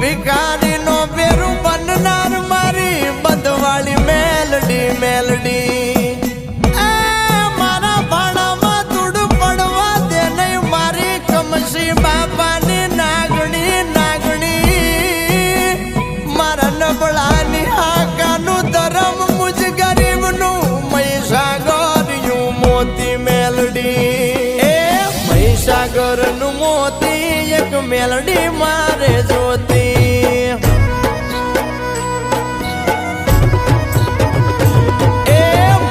begun. Meldi મારે જોતી. એ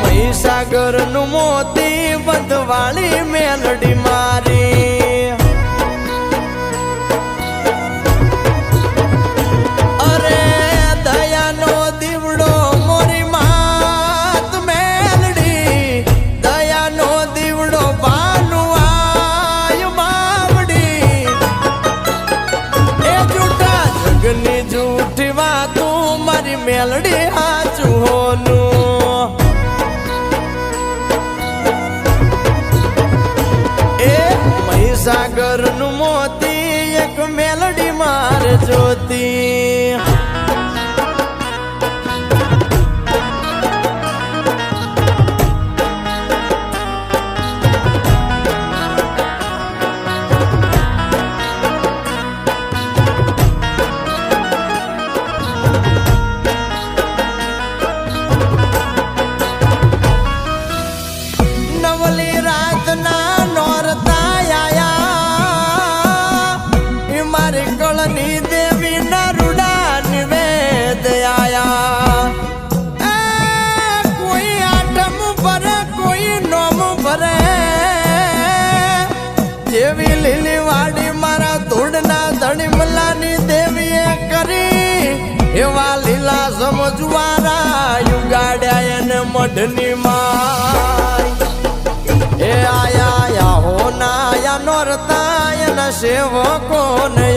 મહીસાગરનું મોતી બંધવાળી મેલડી મેલડી હાચું હોનું. એ મહીસાગરનું મોતી એક મેલડી માર જોતી. એવા લીલા સમજવારા યુગાડ્યા એને મઢની માં એ આયા હો નાયા નોરતા, એના સેવકો ને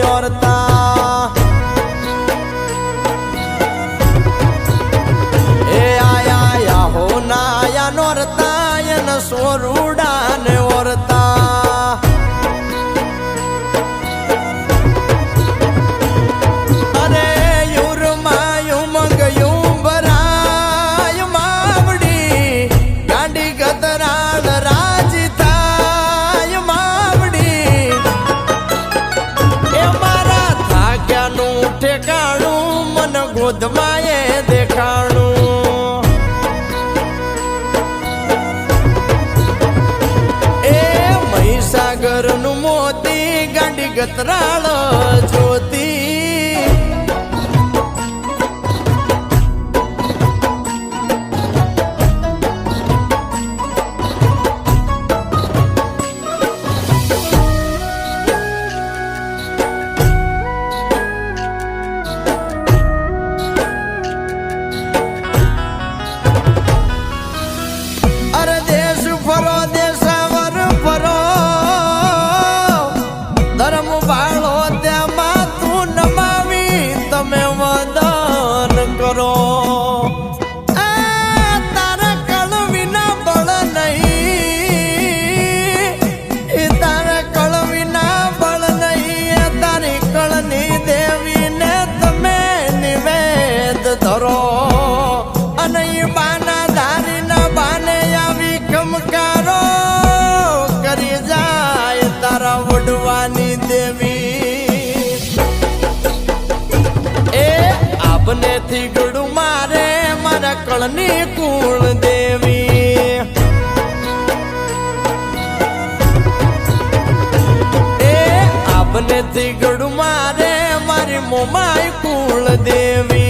શોધમાં એ દેખાણું. એ મહીસાગરનું મોતી ગાંડી ગતરાળ જોતી ઢોરો અને એ બાના ધારીના બાને આવી કમકારો કરી જાય તારા વડવાની દેવી. એ આપનેથી ગળું મારે મારા કળની કુળ દેવી. એ આપનેથી ગળું મારે મારી મોમાય કુળ દેવી.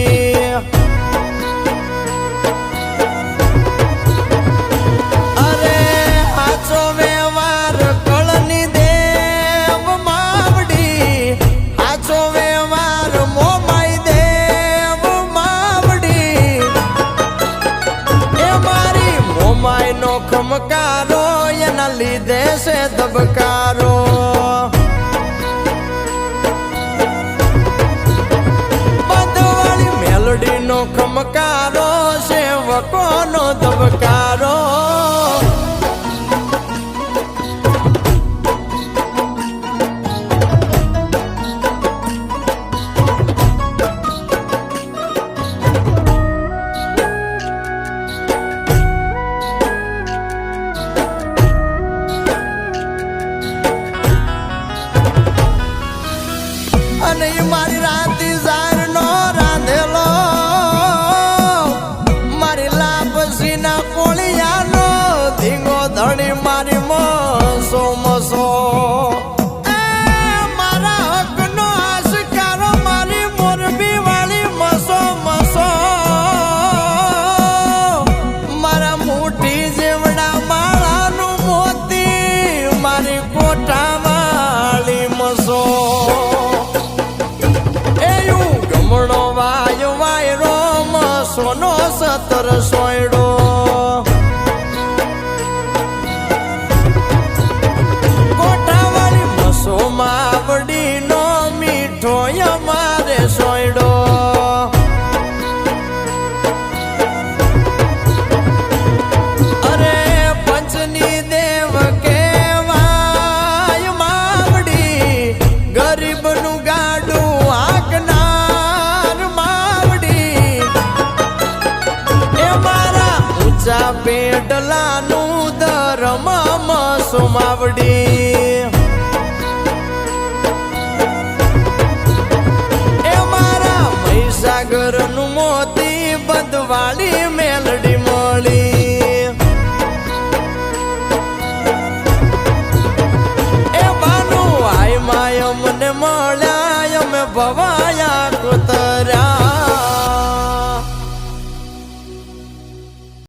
દેશે ધબકારો. નો સતર સોયડો. પેડલાનું ધર્મ સુમાવડી. એ મારા મહીસાગરનું મોતી બદવાળી મેલડી મળી. એ બાનું આય માય અમને મળ્યા, અમે ભવાયા